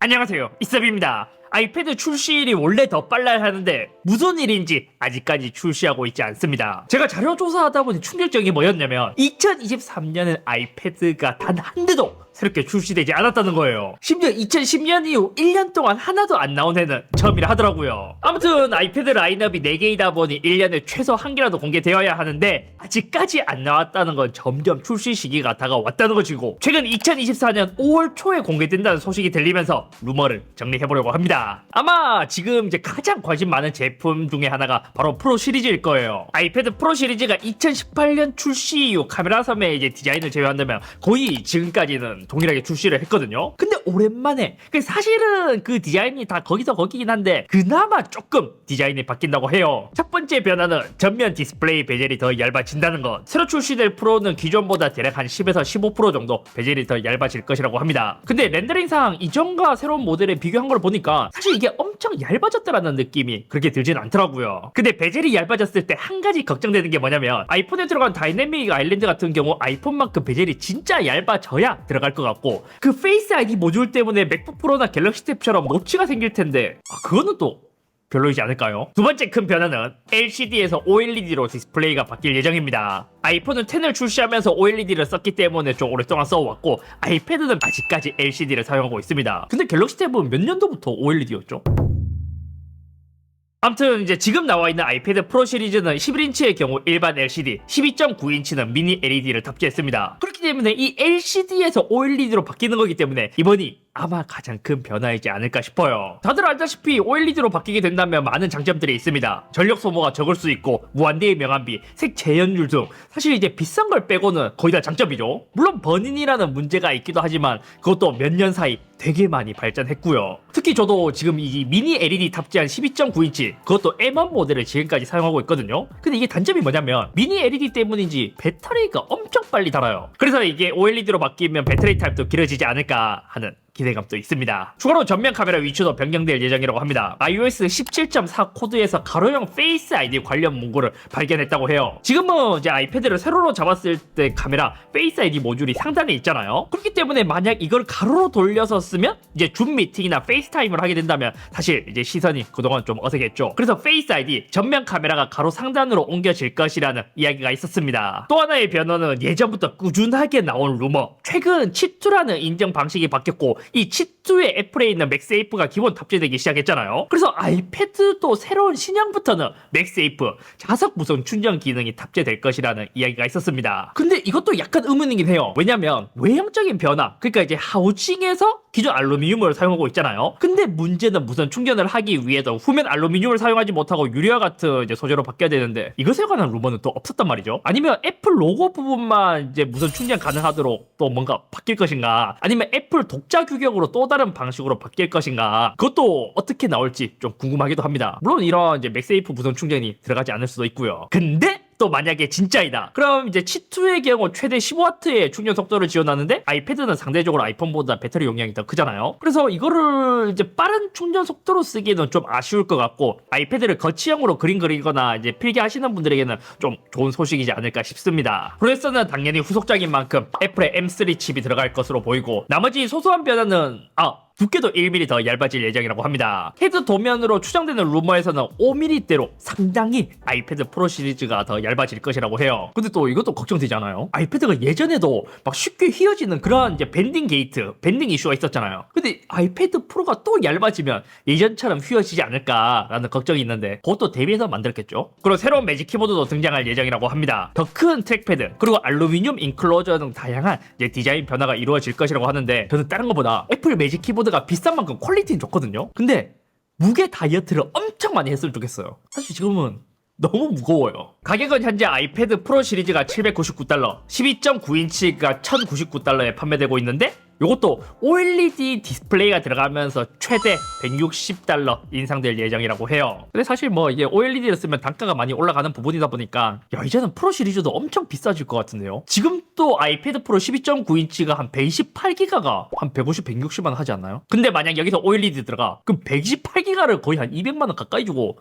안녕하세요. 이섭입니다. 아이패드 출시일이 원래 더 빨라야 하는데 무슨 일인지 아직까지 출시하고 있지 않습니다. 제가 자료 조사하다 보니 충격적인 뭐였냐면 2023년엔 아이패드가 단 한 대도 새롭게 출시되지 않았다는 거예요. 심지어 2010년 이후 1년 동안 하나도 안 나온 해는 처음이라 하더라고요. 아무튼 아이패드 라인업이 4개이다 보니 1년에 최소 한 개라도 공개되어야 하는데 아직까지 안 나왔다는 건 점점 출시 시기가 다가왔다는 것이고 최근 2024년 5월 초에 공개된다는 소식이 들리면서 루머를 정리해보려고 합니다. 아마 지금 이제 가장 관심 많은 제품 중에 하나가 바로 프로 시리즈일 거예요. 아이패드 프로 시리즈가 2018년 출시 이후 카메라 섬의 이제 디자인을 제외한다면 거의 지금까지는 동일하게 출시를 했거든요. 근데 오랜만에 그 사실은 그 디자인이 다 거기서 거기긴 한데 그나마 조금 디자인이 바뀐다고 해요. 첫 번째 변화는 전면 디스플레이 베젤이 더 얇아진다는 것. 새로 출시될 프로는 기존보다 대략 한 10에서 15% 정도 베젤이 더 얇아질 것이라고 합니다. 근데 렌더링상 이전과 새로운 모델에 비교한 걸 보니까 사실 이게 엄 청 얇아졌다라는 느낌이 그렇게 들진 않더라고요. 근데 베젤이 얇아졌을 때 한 가지 걱정되는 게 뭐냐면 아이폰에 들어간 다이내믹 아일랜드 같은 경우 아이폰만큼 베젤이 진짜 얇아져야 들어갈 것 같고 그 페이스 아이디 모듈 때문에 맥북 프로나 갤럭시 탭처럼 노치가 생길 텐데 아, 그거는 또 별로이지 않을까요? 두 번째 큰 변화는 LCD에서 OLED로 디스플레이가 바뀔 예정입니다. 아이폰은 10을 출시하면서 OLED를 썼기 때문에 좀 오랫동안 써왔고 아이패드는 아직까지 LCD를 사용하고 있습니다. 근데 갤럭시 탭은 몇 년도부터 OLED였죠? 아무튼 이제 지금 나와 있는 아이패드 프로 시리즈는 11인치의 경우 일반 LCD, 12.9인치는 미니 LED를 탑재했습니다. 그렇 기 때문에 이 LCD에서 OLED로 바뀌는 거기 때문에 이번이 아마 가장 큰 변화이지 않을까 싶어요. 다들 알다시피 OLED로 바뀌게 된다면 많은 장점들이 있습니다. 전력 소모가 적을 수 있고 무한대의 명암비, 색 재현율 등 사실 이제 비싼 걸 빼고는 거의 다 장점이죠. 물론 버닝이라는 문제가 있기도 하지만 그것도 몇 년 사이 되게 많이 발전했고요. 특히 저도 지금 이 미니 LED 탑재한 12.9인치 그것도 M1 모델을 지금까지 사용하고 있거든요. 근데 이게 단점이 뭐냐면 미니 LED 때문인지 배터리가 엄청 빨리 닳아요. 그래서 이게 OLED로 바뀌면 배터리 타입도 길어지지 않을까 하는 기대감도 있습니다. 추가로 전면 카메라 위치도 변경될 예정이라고 합니다. iOS 17.4 코드에서 가로형 페이스 아이디 관련 문구를 발견했다고 해요. 지금은 이제 아이패드를 세로로 잡았을 때 카메라 페이스 아이디 모듈이 상단에 있잖아요. 그렇기 때문에 만약 이걸 가로로 돌려서 쓰면 이제 줌 미팅이나 페이스타임을 하게 된다면 사실 이제 시선이 그동안 좀 어색했죠. 그래서 페이스 아이디 전면 카메라가 가로 상단으로 옮겨질 것이라는 이야기가 있었습니다. 또 하나의 변화는 예전부터 꾸준하게 나온 루머. 최근 치투라는 인증 방식이 바뀌었고 이 치 투의 애플에 있는 맥세이프가 기본 탑재되기 시작했잖아요. 그래서 아이패드도 새로운 신형부터는 맥세이프 자석 무선 충전 기능이 탑재될 것이라는 이야기가 있었습니다. 근데 이것도 약간 의문이긴 해요. 왜냐면 외형적인 변화, 그러니까 이제 하우징에서 기존 알루미늄을 사용하고 있잖아요. 근데 문제는 무선 충전을 하기 위해서 후면 알루미늄을 사용하지 못하고 유리와 같은 이제 소재로 바뀌어야 되는데 이것에 관한 루머는 또 없었단 말이죠. 아니면 애플 로고 부분만 이제 무선 충전 가능하도록 또 뭔가 바뀔 것인가? 아니면 애플 독자 규격으로 또 다른 방식으로 바뀔 것인가? 그것도 어떻게 나올지 좀 궁금하기도 합니다. 물론 이런 이제 맥세이프 무선 충전이 들어가지 않을 수도 있고요. 근데 또 만약에 진짜이다. 그럼 이제 치투의 경우 최대 15W의 충전 속도를 지원하는데 아이패드는 상대적으로 아이폰보다 배터리 용량이 더 크잖아요. 그래서 이거를 이제 빠른 충전 속도로 쓰기에는 좀 아쉬울 것 같고 아이패드를 거치형으로 그림 그리거나 이제 필기 하시는 분들에게는 좀 좋은 소식이지 않을까 싶습니다. 프로세서는 당연히 후속작인 만큼 애플의 M3 칩이 들어갈 것으로 보이고 나머지 소소한 변화는 아 두께도 1mm 더 얇아질 예정이라고 합니다. 헤드 도면으로 추정되는 루머에서는 5mm대로 상당히 아이패드 프로 시리즈가 더 얇아질 것이라고 해요. 근데 또 이것도 걱정되잖아요. 아이패드가 예전에도 막 쉽게 휘어지는 그런 이제 밴딩 게이트, 밴딩 이슈가 있었잖아요. 근데 아이패드 프로가 또 얇아지면 예전처럼 휘어지지 않을까라는 걱정이 있는데 그것도 대비해서 만들었겠죠. 그리고 새로운 매직 키보드도 등장할 예정이라고 합니다. 더 큰 트랙패드, 그리고 알루미늄 인클로저 등 다양한 이제 디자인 변화가 이루어질 것이라고 하는데 저는 다른 것보다 애플 매직 키보 드가 비싼 만큼 퀄리티는 좋거든요. 근데 무게 다이어트를 엄청 많이 했으면 좋겠어요. 사실 지금은 너무 무거워요. 가격은 현재 아이패드 프로 시리즈가 799달러, 12.9인치가 1099달러에 판매되고 있는데 이것도 OLED 디스플레이가 들어가면서 최대 160달러 인상될 예정이라고 해요. 근데 사실 뭐 이게 OLED를 쓰면 단가가 많이 올라가는 부분이다 보니까 야 이제는 프로 시리즈도 엄청 비싸질 것 같은데요. 지금 또 아이패드 프로 12.9인치가 한 128기가가 한 150, 160만 원 하지 않나요? 근데 만약 여기서 OLED 들어가 그럼 128기가를 거의 한 200만 원 가까이 주고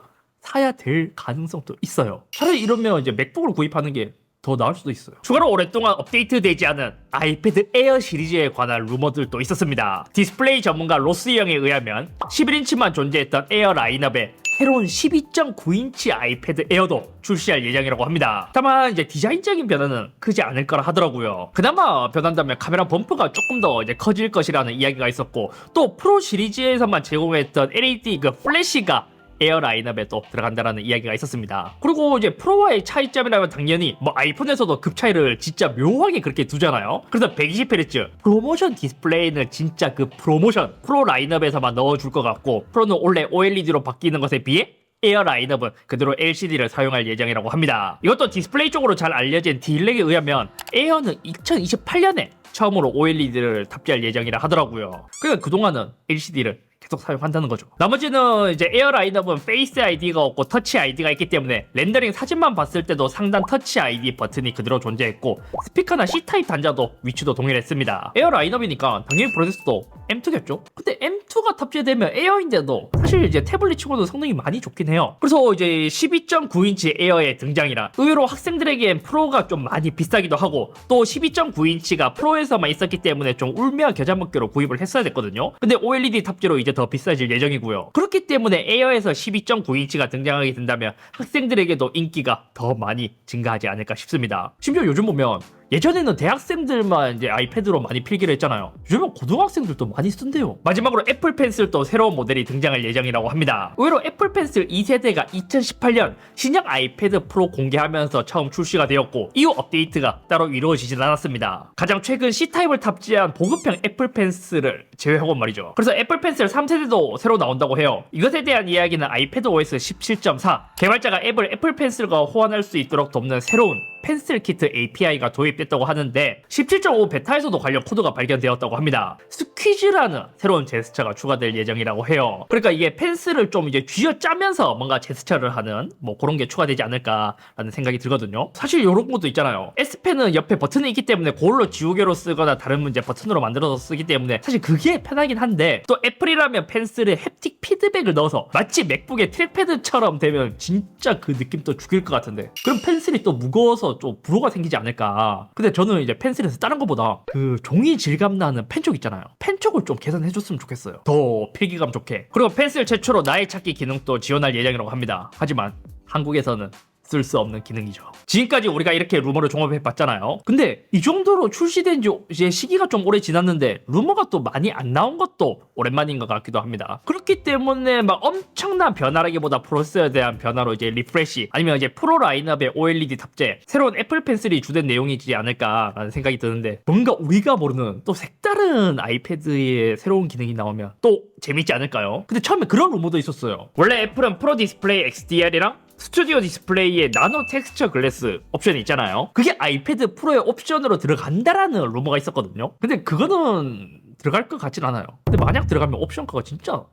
사야 될 가능성도 있어요. 차라리 이러면 이제 맥북을 구입하는 게 더 나을 수도 있어요. 추가로 오랫동안 업데이트되지 않은 아이패드 에어 시리즈에 관한 루머들도 있었습니다. 디스플레이 전문가 로스 형에 의하면 11인치만 존재했던 에어 라인업에 새로운 12.9인치 아이패드 에어도 출시할 예정이라고 합니다. 다만 이제 디자인적인 변화는 크지 않을 거라 하더라고요. 그나마 변한다면 카메라 범프가 조금 더 이제 커질 것이라는 이야기가 있었고 또 프로 시리즈에서만 제공했던 LED 그 플래시가 에어 라인업에 또 들어간다라는 이야기가 있었습니다. 그리고 이제 프로와의 차이점이라면 당연히 뭐 아이폰에서도 급 차이를 진짜 묘하게 그렇게 두잖아요. 그래서 120Hz 프로모션 디스플레이는 진짜 그 프로모션 프로 라인업에서만 넣어줄 것 같고 프로는 원래 OLED로 바뀌는 것에 비해 에어 라인업은 그대로 LCD를 사용할 예정이라고 합니다. 이것도 디스플레이 쪽으로 잘 알려진 딜렉에 의하면 에어는 2028년에 처음으로 OLED를 탑재할 예정이라 하더라고요. 그러니까 그동안은 LCD를 계속 사용한다는 거죠. 나머지는 이제 에어 라인업은 페이스 아이디가 없고 터치 아이디가 있기 때문에 렌더링 사진만 봤을 때도 상단 터치 아이디 버튼이 그대로 존재했고 스피커나 C타입 단자도 위치도 동일했습니다. 에어 라인업이니까 당연히 프로세서도 M2겠죠? 근데 M2가 탑재되면 에어인데도 사실 이제 태블릿 치고는 성능이 많이 좋긴 해요. 그래서 이제 12.9인치 에어의 등장이라 의외로 학생들에겐 프로가 좀 많이 비싸기도 하고 또 12.9인치가 프로에서만 있었기 때문에 좀 울며 겨자 먹기로 구입을 했어야 됐거든요. 근데 OLED 탑재로 이제 더 비싸질 예정이고요. 그렇기 때문에 에어에서 12.9인치가 등장하게 된다면 학생들에게도 인기가 더 많이 증가하지 않을까 싶습니다. 심지어 요즘 보면 예전에는 대학생들만 이제 아이패드로 많이 필기를 했잖아요. 요즘은 고등학생들도 많이 쓴대요. 마지막으로 애플 펜슬도 새로운 모델이 등장할 예정이라고 합니다. 의외로 애플 펜슬 2세대가 2018년 신형 아이패드 프로 공개하면서 처음 출시가 되었고 이후 업데이트가 따로 이루어지진 않았습니다. 가장 최근 C타입을 탑재한 보급형 애플 펜슬을 제외하고 말이죠. 그래서 애플 펜슬 3세대도 새로 나온다고 해요. 이것에 대한 이야기는 아이패드 OS 17.4 개발자가 앱을 애플 펜슬과 호환할 수 있도록 돕는 새로운 펜슬 키트 API가 도입 됐다고 하는데 17.5 베타에서도 관련 코드가 발견되었다고 합니다. 스퀴즈라는 새로운 제스처가 추가될 예정이라고 해요. 그러니까 이게 펜슬을 좀 이제 쥐어짜면서 뭔가 제스처를 하는 뭐 그런 게 추가되지 않을까라는 생각이 들거든요. 사실 이런 것도 있잖아요. S펜은 옆에 버튼이 있기 때문에 그걸로 지우개로 쓰거나 다른 문제 버튼으로 만들어서 쓰기 때문에 사실 그게 편하긴 한데 또 애플이라면 펜슬에 햅틱 피드백을 넣어서 마치 맥북의 트랙패드처럼 되면 진짜 그 느낌 또 죽일 것 같은데 그럼 펜슬이 또 무거워서 좀 불호가 생기지 않을까 근데 저는 이제 펜슬에서 다른 것보다 그 종이 질감 나는 펜쪽 있잖아요. 펜 쪽을 좀 개선해줬으면 좋겠어요. 더 필기감 좋게. 그리고 펜슬 최초로 나의 찾기 기능도 지원할 예정이라고 합니다. 하지만 한국에서는 쓸 수 없는 기능이죠. 지금까지 우리가 이렇게 루머를 종합해 봤잖아요. 근데 이 정도로 출시된 지 이제 시기가 좀 오래 지났는데 루머가 또 많이 안 나온 것도 오랜만인 것 같기도 합니다. 그렇기 때문에 막 엄청난 변화라기보다 프로세서에 대한 변화로 이제 리프레시 아니면 이제 프로 라인업의 OLED 탑재 새로운 애플 펜슬이 주된 내용이지 않을까라는 생각이 드는데 뭔가 우리가 모르는 또 색다른 아이패드의 새로운 기능이 나오면 또 재밌지 않을까요? 근데 처음에 그런 루머도 있었어요. 원래 애플은 프로 디스플레이 XDR이랑 스튜디오 디스플레이에 나노 텍스처 글래스 옵션이 있잖아요. 그게 아이패드 프로의 옵션으로 들어간다라는 루머가 있었거든요. 근데 그거는 들어갈 것 같진 않아요. 근데 만약 들어가면 옵션가가 진짜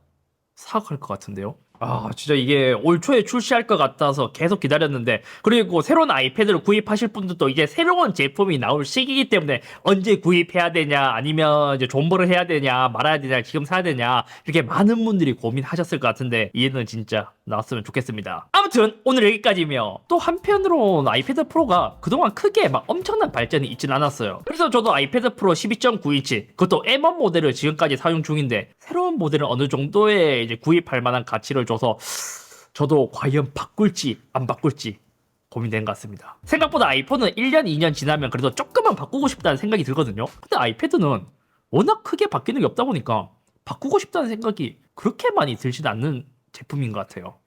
사악할 것 같은데요. 아, 진짜 이게 올 초에 출시할 것 같아서 계속 기다렸는데, 그리고 새로운 아이패드를 구입하실 분들도 이제 새로운 제품이 나올 시기이기 때문에 언제 구입해야 되냐, 아니면 이제 존버를 해야 되냐, 말아야 되냐, 지금 사야 되냐, 이렇게 많은 분들이 고민하셨을 것 같은데, 이해는 진짜 나왔으면 좋겠습니다. 아무튼, 오늘 여기까지며, 또 한편으로는 아이패드 프로가 그동안 크게 막 엄청난 발전이 있진 않았어요. 그래서 저도 아이패드 프로 12.9인치, 그것도 M1 모델을 지금까지 사용 중인데, 새로운 모델을 어느 정도의 이제 구입할 만한 가치를 줘서 저도 과연 바꿀지 안 바꿀지 고민된 것 같습니다. 생각보다 아이폰은 1년, 2년 지나면 그래도 조금만 바꾸고 싶다는 생각이 들거든요. 근데 아이패드는 워낙 크게 바뀌는 게 없다 보니까 바꾸고 싶다는 생각이 그렇게 많이 들진 않는 제품인 것 같아요.